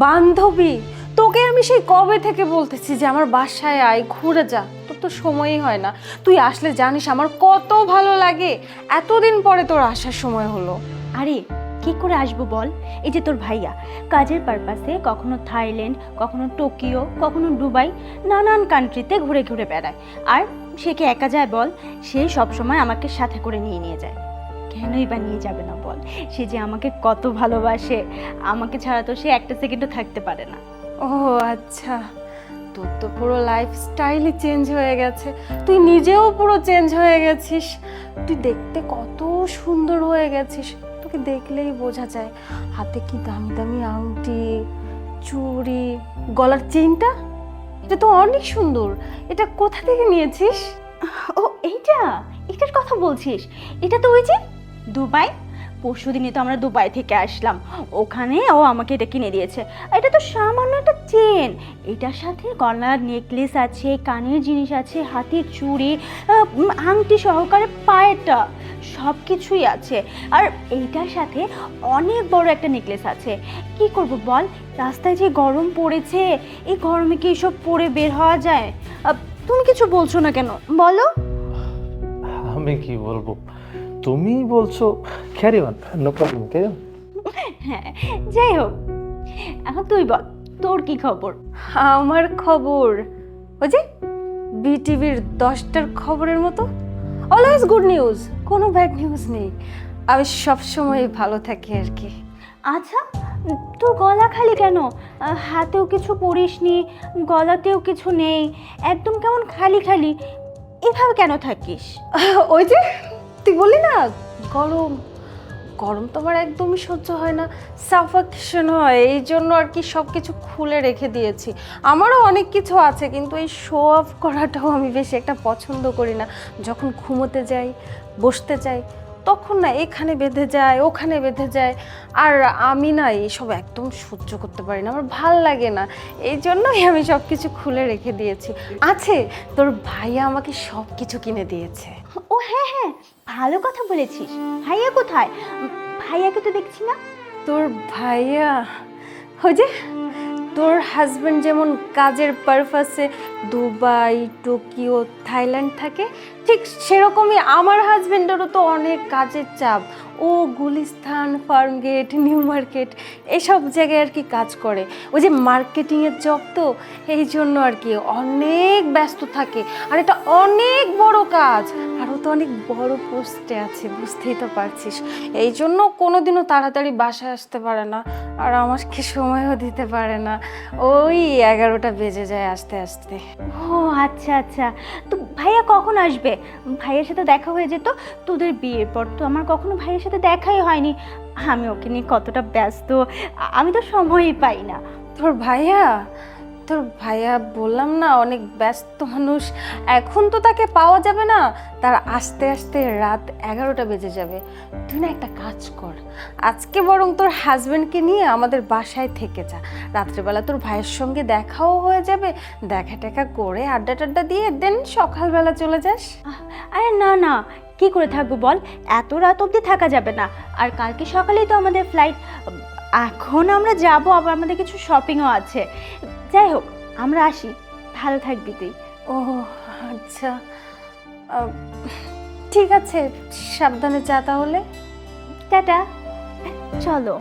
বান্ধবী, তোকে আমি সেই কবে থেকে বলতেছি যে আমার বাসায় আয়, ঘুরে যা। তোর তো সময়ই হয় না। তুই আসলে জানিস আমার কত ভালো লাগে। এতদিন পরে তোর আসার সময় হলো। আরে, কি করে আসব বল? এই যে তোর ভাইয়া, কাজের পারপাসে কখনো থাইল্যান্ড, কখনো টোকিও, কখনো দুবাই, নানান কান্ট্রিতে ঘুরে ঘুরে বেড়ায়। আর সে কি একা যায় বল? সে সব সময় আমাকে সাথে করে নিয়ে নিয়ে যায়। কেনই বা নিয়ে যাবে না বল? সে যে আমাকে কত ভালোবাসে আমাকে ছাড়া তো সে একটা সেকেন্ডও থাকতে পারে না। ও আচ্ছা তোর তো পুরো লাইফস্টাইলই চেঞ্জ হয়ে গেছে। তুই নিজেও পুরো চেঞ্জ হয়ে গেছিস। তুই দেখতে কত সুন্দর হয়ে গেছিস। তোকে দেখলেই বোঝা যায় হাতে কি দামি দামি আংটি চুড়ি গলার চেনটা এটা তো অনেক সুন্দর। এটা কোথা থেকে নিয়েছিস? ও এইটা? এটার কথা বলছিস? এটা তো ওই যে দুবাই? পরশু দিনে তো আমরা দুবাই থেকে আসলাম। ওখানে ও আমাকে এটা কিনে দিয়েছে। এটা তো সামান্য একটা চেন। এটার সাথে গলার নেকলেস আছে, কানের জিনিস আছে, হাতের চুড়ি আংটি সহকারে পায়েটা সব কিছুই আছে। আর এইটার সাথে অনেক বড় একটা নেকলেস আছে। কি করব বল? রাস্তায় যে গরম পড়েছে, এই গরমে কি এসব পরে বের হওয়া যায়? তুমি কিছু বলছো না কেন? বলো। আমি কি বলব? তুমি বলছো carry on no problem carry হ্যাঁ যাই হোক এখন তুই বল তোর কি খবর? আমার খবর ওই যে বিটিভির দশটার খবরের মতো? অলওয়েজ গুড নিউজ কোনো ব্যাড নিউজ নেই। আমি সবসময় ভালো থাকি আর কি। আচ্ছা তোর গলা খালি কেন? হাতেও কিছু পরিসনি গলাতেও কিছু নেই একদম কেমন খালি খালি এভাবে কেন থাকিস? ওই যে তুই বলি না, গরম গরম তো আমার একদমই সহ্য হয় না সাফাকেশন হয়, এই জন্য আর কি সব কিছু খুলে রেখে দিয়েছি। আমারও অনেক কিছু আছে, কিন্তু এই শো অফ করাটাও আমি বেশি একটা পছন্দ করি না। যখন ঘুমোতে যাই, বসতে যাই তখন না এখানে বেঁধে যায় ওখানে বেঁধে যায়। আর আমি না এইসব একদম সহ্য করতে পারি না আমার ভালো লাগে না। এই জন্যই আমি সব কিছু খুলে রেখে দিয়েছি। আছে তোর ভাইয়া আমাকে সব কিছু কিনে দিয়েছে। ও হ্যাঁ হ্যাঁ ভালো কথা বলেছিস। ভাইয়া কোথায়? ভাইয়াকে তো দেখছি না। তোর ভাইয়া ওই যে তোর হাজবেন্ড যেমন কাজের পারপাসে দুবাই টোকিও থাইল্যান্ড থাকে ঠিক সেরকমই আমার হাজবেন্ডেরও তো অনেক কাজের চাপ। ও গুলিস্তান ফার্মগেট, নিউ মার্কেট, এসব জায়গায় আর কি কাজ করে। ওই যে মার্কেটিংয়ের জব তো, এই জন্য আর কি অনেক ব্যস্ত থাকে। আর এটা অনেক বড় কাজ। আরও তো অনেক বড় পোস্টে আছে, বুঝতেই তো পারছিস। এই জন্য কোনোদিনও তাড়াতাড়ি বাসায় আসতে পারে না। আর আমাকে সময়ও দিতে পারে না। ওই এগারোটা বেজে যায় আস্তে আস্তে। ও আচ্ছা আচ্ছা। তো ভাইয়া কখন আসবে? ভাইয়ের সাথে দেখা হয়ে যেত, তোদের বিয়ের পর। তো আমার কখনো ভাইয়ের সাথে দেখাই হয়নি। আমি ওকে নিয়ে কতটা ব্যস্ত আমি তো সময়ই পাই না। তোর ভাইয়া তোর ভাইয়া বললাম না অনেক ব্যস্ত মানুষ। এখন তো তাকে পাওয়া যাবে না। তার আস্তে আস্তে রাত এগারোটা বেজে যাবে। তুই না একটা কাজ কর। আজকে বরং তোর হাজব্যান্ডকে নিয়ে আমাদের বাসায় থেকে যা। রাত্রেবেলা তোর ভাইয়ের সঙ্গে দেখাও হয়ে যাবে। দেখা টেকা করে আড্ডা টাড্ডা দিয়ে দেন সকালবেলা চলে যাস। আরে না না। কি করে থাকব বল? এত রাত অবধি থাকা যাবে না। আর কালকে সকালেই তো আমাদের ফ্লাইট এখন আমরা যাব আবার আমাদের কিছু শপিংও আছে। যাই হোক আমরা আসি। ভালো থাকবি তুই। ও আচ্ছা। ঠিক আছে সাবধানে যা তাহলে। টাটা। চলো।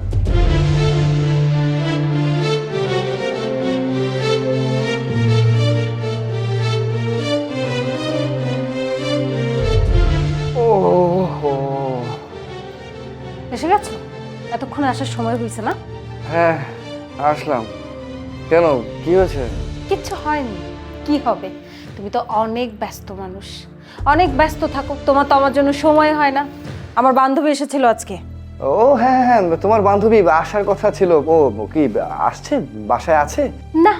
আসার সময় হয়েছে না? হ্যাঁ আসলাম। কেন কি হয়েছে? কিচ্ছু হয়নি। কি হবে? তুমি তো অনেক ব্যস্ত মানুষ। অনেক ব্যস্ত থাকো তোমার তো আমার জন্য সময় হয় না। আমার বান্ধবী এসেছিল আজকে। ও হ্যাঁ হ্যাঁ তোমার বান্ধবী আসার কথা ছিল। ও কি আসছে? বাসায় আছে? না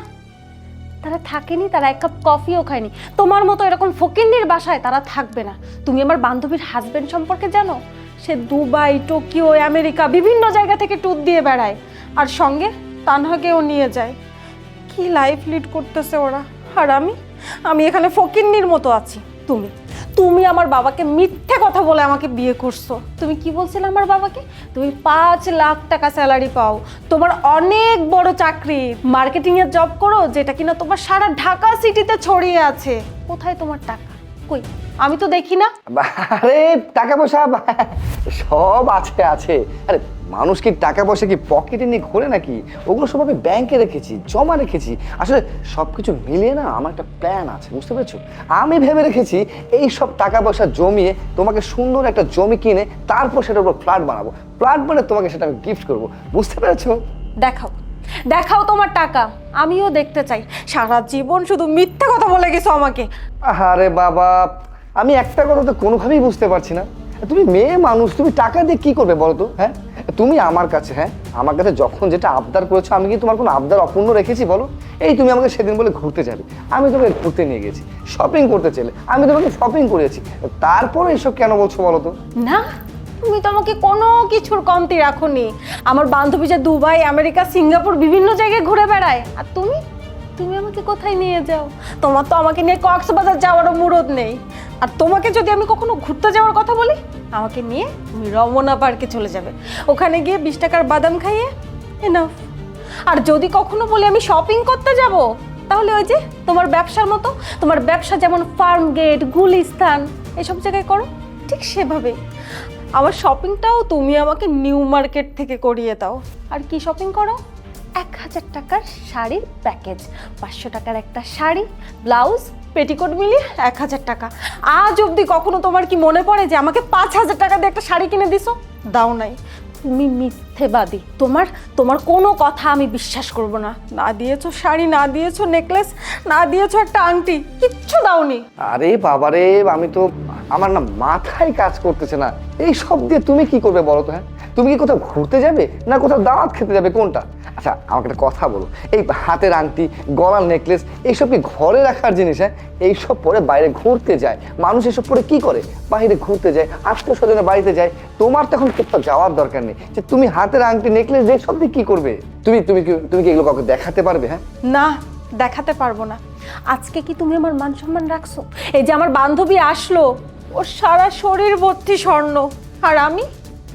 তারা থাকেনি তারা এক কাপ কফিও খায়নি। তোমার মতো এরকম ফকিন্নির বাসায় তারা থাকবে না। তুমি আমার বান্ধবীর হাজবেন্ড সম্পর্কে জানো? সে দুবাই, টোকিও, আমেরিকা, বিভিন্ন জায়গা থেকে ট্যুর দিয়ে বেড়ায়। আর সঙ্গে তানহাকেও নিয়ে যায়। কি লাইফ লিড করতেছে ওরা? আর আমি? আমি এখানে ফকিন্নির মতো আছি। তুমি? তুমি আমার বাবাকে মিথ্যে কথা বলে আমাকে বিয়ে করছ। তুমি কি বলছিলে আমার বাবাকে? তুমি পাঁচ লাখ টাকা স্যালারি পাও। তোমার অনেক বড় চাকরি। মার্কেটিং এর জব করো, যেটা কিনা তোমার সারা ঢাকা সিটিতে ছড়িয়ে আছে। কোথায় তোমার টাকা? কই? আমি তো দেখি না। আরে টাকা পয়সা সব আছে আছে। আরে মানুষ কি টাকা পয়সা কি পকেটে নিয়ে ঘোরে নাকি? ওগুলো সব আমি ব্যাংকে রেখেছি জমা রেখেছি। আসলে সব কিছু মিলিয়ে না আমার একটা প্ল্যান আছে বুঝতে পেরেছ? আমি ভেবে রেখেছি এই সব টাকা পয়সা জমিয়ে তোমাকে সুন্দর একটা জমি কিনে তারপর সেটার উপর ফ্ল্যাট বানাবো। ফ্ল্যাট বানিয়ে তোমাকে সেটা আমি গিফট করব বুঝতে পেরেছ? দেখাও। দেখাও তোমার টাকা আমিও দেখতে চাই। সারা জীবন শুধু মিথ্যে কথা বলে গেছো আমাকে। আরে বাবা আমি একটা কথা তো কোনোভাবেই বুঝতে পারছি না। তুমি মেয়ে মানুষ তুমি টাকা দিয়ে কি করবে বলো তো হ্যাঁ? তুমি আমার কাছে হ্যাঁ? আমার কাছে যখন যেটা আবদার করেছ আমি কি তোমার কোনো আবদার অপূর্ণ রেখেছি বলো? এই তুমি আমাকে সেদিন বলে ঘুরতে যাবে। আমি তোমাকে ঘুরতে নিয়ে গেছি শপিং করতে চাইলে। আমি তোমাকে শপিং করেছি তারপরে এসব কেন বলছো বলো তো? না তুমি তো আমাকে কোনো কিছুর কমতি রাখোনি। আমার বান্ধবী যে দুবাই, আমেরিকা, সিঙ্গাপুর, বিভিন্ন জায়গায় ঘুরে বেড়ায়। আর তুমি? তুমি আমাকে কোথায় নিয়ে যাও? তোমার তো আমাকে নিয়ে কক্সবাজার যাওয়ারও মুরদ নেই। আর তোমাকে যদি আমি কখনো ঘুরতে যাওয়ার কথা বলি, আমাকে নিয়ে তুমি রমনা পার্কে চলে যাবে। ওখানে গিয়ে বিশ টাকার বাদাম খাইয়ে এনাফ আর যদি কখনো বলি আমি শপিং করতে যাব, তাহলে ওই যে তোমার ব্যবসার মতো, তোমার ব্যবসা যেমন ফার্ম গেট গুলিস্তান এসব জায়গায় করো। ঠিক সেভাবে। আমার শপিংটাও তুমি আমাকে নিউ মার্কেট থেকে করিয়ে দাও। আর কি শপিং করো? এক হাজার টাকার শাড়ির প্যাকেজ পাঁচশো টাকার একটা শাড়ি ব্লাউজ পেটিকোট মিলিয়ে এক হাজার টাকা। আজ অবধি কখনো তোমার কি মনে পড়ে যে আমাকে পাঁচ হাজার টাকা দিয়ে একটা শাড়ি কিনে দিছো? দাও নাই। তুমি মিথ্যেবাদী। তোমার তোমার কোনো কথা আমি বিশ্বাস করব না। না দিয়েছ শাড়ি, না দিয়েছ নেকলেস না দিয়েছ একটা আংটি, কিচ্ছু দাওনি। আরে বাবারে, আমি তো আমার না মাথায় কাজ করতেছে না। এই সব দিয়ে তুমি কি করবে বলো তো হ্যাঁ? তুমি কি কোথাও ঘুরতে যাবে না কোথাও দাওয়াত খেতে যাবে, কোনটা? আচ্ছা আমাকে একটা কথা বলো। এই হাতের আংটি, গলার নেকলেস, এইসব কি ঘরে রাখার জিনিস হ্যাঁ? এইসব পরে বাইরে ঘুরতে যায়। মানুষ এসব পরে কি করে? বাইরে ঘুরতে যায় আত্মীয় স্বজনের বাড়িতে যায়। তোমার তখন কোথাও যাওয়ার দরকার নেই। যে তুমি হাতের আংটি, নেকলেস, যে সব দিয়ে কি করবে? তুমি তুমি কি তুমি কি এগুলো কাউকে দেখাতে পারবে হ্যাঁ? না, দেখাতে পারব না। আজকে কি তুমি আমার মান সম্মান রাখছো? এই যে আমার বান্ধবী আসলো ওর সারা শরীর ভর্তি স্বর্ণ। আর আমি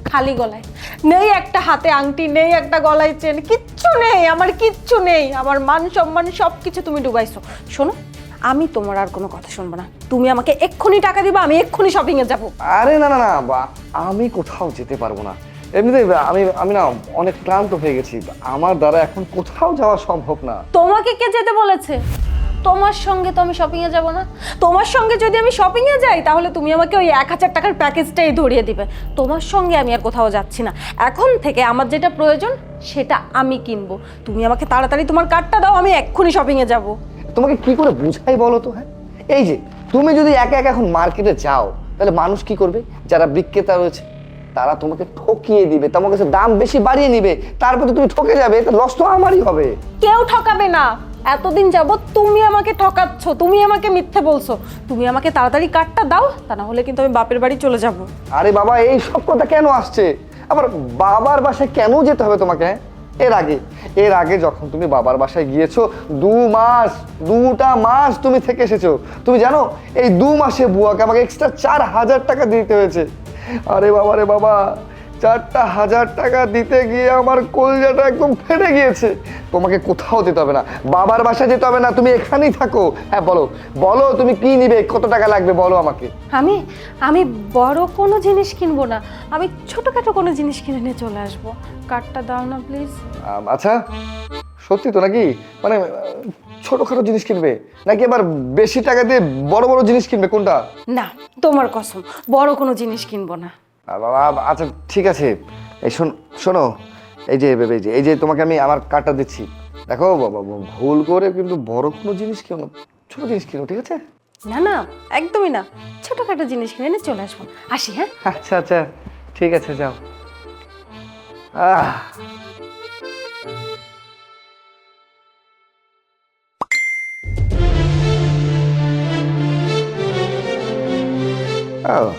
খালি গলায়। নেই একটা হাতে আংটি নেই একটা গলায় চেন কিচ্ছু নেই আমার কিচ্ছু নেই। আমার মান সম্মান সব কিছু তুমি ডুবাইছো। শোনো আমি তোমার আর কোনো কথা শুনব না। তুমি আমাকে এক্ষুনি টাকা দিবা আমি এক্ষুনি শপিংয়ে যাব। আরে না না না বা- আমি কোথাও যেতে পারব না। এমনিতে আমি আমি না অনেক ক্লান্ত হয়ে গেছি। আমার দ্বারা এখন কোথাও যাওয়া সম্ভব না। তোমাকে কে যেতে বলেছে? তোমার সঙ্গে তো আমি শপিংয়ে যাব না। তোমার সঙ্গে যদি আমি শপিংয়ে যাই তাহলে তুমি আমাকে ওই এক হাজার টাকার প্যাকেজটাই ধরিয়ে দিবে। তোমার সঙ্গে আমি আর কোথাও যাচ্ছি না। এখন থেকে আমার যেটা প্রয়োজন সেটা আমি কিনবো। তুমি আমাকে তাড়াতাড়ি তোমার কার্ডটা দাও আমি এক্ষুনি শপিংয়ে যাব। তোমাকে কি করে বুঝাই বলো তো হ্যাঁ? এই যে তুমি যদি একা একা এখন মার্কেটে যাও তাহলে মানুষ কি করবে? যারা বিক্রেতা রয়েছে তারা তোমাকে ঠকিয়ে দিবে তোমার কাছে দাম বেশি বাড়িয়ে নিবে। তারপরে তুমি ঠকে যাবে তা লস তো আমারই হবে। কেউ ঠকাবে না। এতদিন যাবত তুমি আমাকে ঠকাচ্ছ, তুমি আমাকে মিথ্যে বলছো। তুমি আমাকে তাড়াতাড়ি কার্ডটা দাও, তা না হলে কিন্তু আমি বাপের বাড়ি চলে যাব। আরে বাবা, এই সব কথা কেন আসছে? আবার বাবার বাসায় কেন যেতে হবে তোমাকে হ্যাঁ? এর আগে এর আগে যখন তুমি বাবার বাসায় গিয়েছো, দু মাস, দুটা মাস তুমি থেকে এসেছ। তুমি জানো, এই দু মাসে বুয়াকে আমাকে এক্সট্রা চার হাজার টাকা দিতে হয়েছে। আরে বাবা রে বাবা চারটা হাজার টাকা দিতে গিয়ে আমার কলজাটা একদম ফেটে গিয়েছে। তোমাকে কোথাও যেতে হবে না। বাবার বাসায় যেতে হবে না তুমি এখানেই থাকো। হ্যাঁ বলো। বলো তুমি কি নিবে? কত টাকা লাগবে? বলো আমাকে। আমি আমি বড় কোনো জিনিস কিনবো না। আমি ছোটোখাটো কোনো জিনিস কিনে নিয়ে চলে আসব। কার্ডটা দাও না প্লিজ। আচ্ছা। সত্যি তো নাকি? মানে ছোটখাটো জিনিস কিনবে? নাকি আবার বেশি টাকা দিয়ে বড় বড় জিনিস কিনবে? কোনটা? না তোমার কসম। বড় কোনো জিনিস কিনবো না। আচ্ছা ঠিক আছে। এই শোন শোনো এই যে এই যে এই যে তোমাকে আমি আমার কার্ডটা দিচ্ছি। দেখো বাবা, ভুল করে কিন্তু বড় কোনো জিনিস কিনো না, ছোট জিনিস কিনো ঠিক আছে? না না একদমই না। ছোটোখাটো জিনিস কিনে নিয়ে চলে আসব। আসি হ্যাঁ? আচ্ছা আচ্ছা ঠিক আছে যাও। আহ! আহ,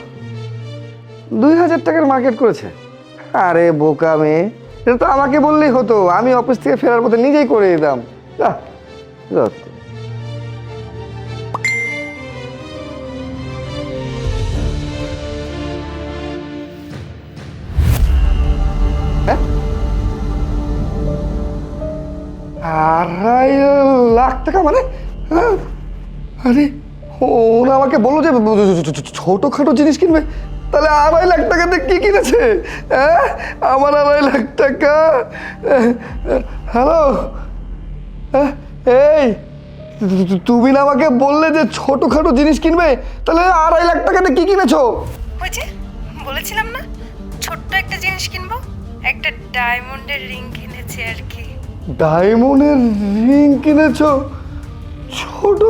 দুই হাজার টাকার মার্কেট করেছে। আরে বোকা মেয়ে, এটা তো আমাকে বললেই হতো, আমি অফিস থেকে ফেরার পথে নিজেই করে দিতাম। হ্যাঁ? আড়াই লাখ টাকা মানে? হ্যাঁ? আরে ওরা আমাকে বলল যে ছোটোখাটো জিনিস কিনবে। তাহলে আড়াই লাখ টাকাতে কি কিনেছে? হ্যাঁ? আমার আড়াই লাখ টাকা? হ্যালো? হ্যাঁ? এই তুমি না আমাকে বললে যে ছোটখাটো জিনিস কিনবে? তাহলে আড়াই লাখ টাকাতে কি কিনেছো? বলেছিলাম না? ছোট্ট একটা জিনিস কিনবো। একটা ডায়মন্ডের রিং কিনেছি আর কি। ডায়মন্ডের রিং কিনেছো? ছোট?